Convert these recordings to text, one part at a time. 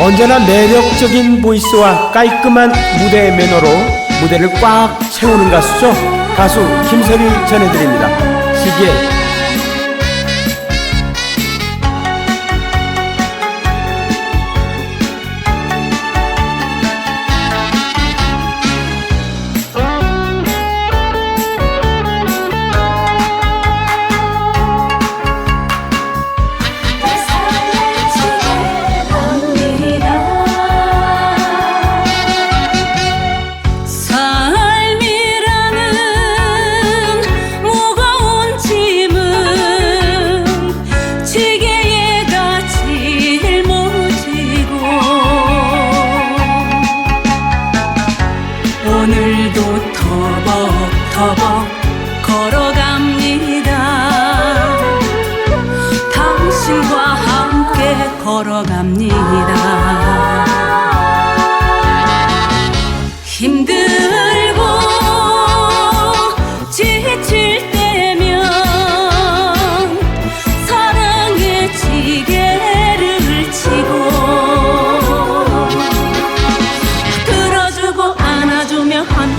언제나 매력적인 보이스와 깔끔한 무대 매너로 무대를 꽉 채우는 가수죠. 가수 김설이 전해드립니다. 시기에 터벅터벅 걸어갑니다. 당신과 함께 걸어갑니다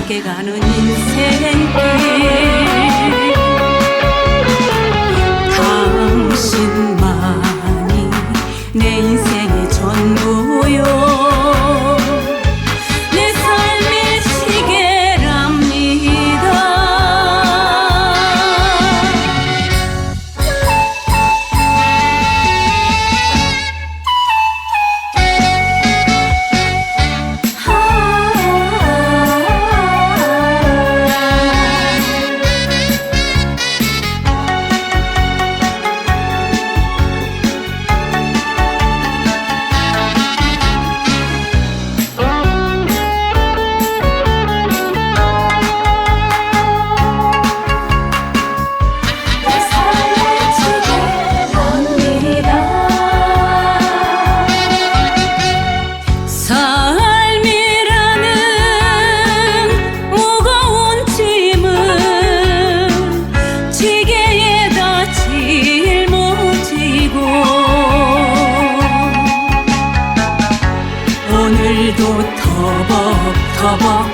함께 가는 인생길 오늘도 터벅터벅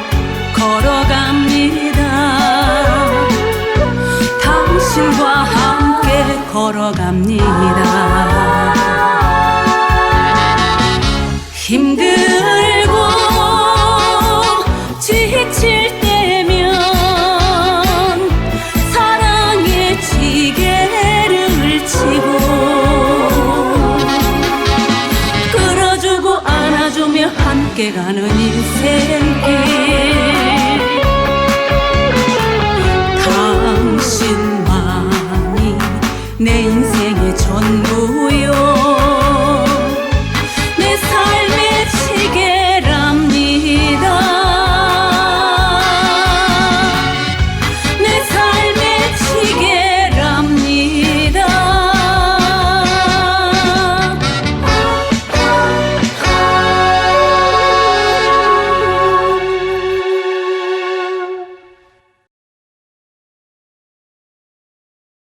걸어갑니다. 당신과 함께 걸어갑니다 함께 가는 인생길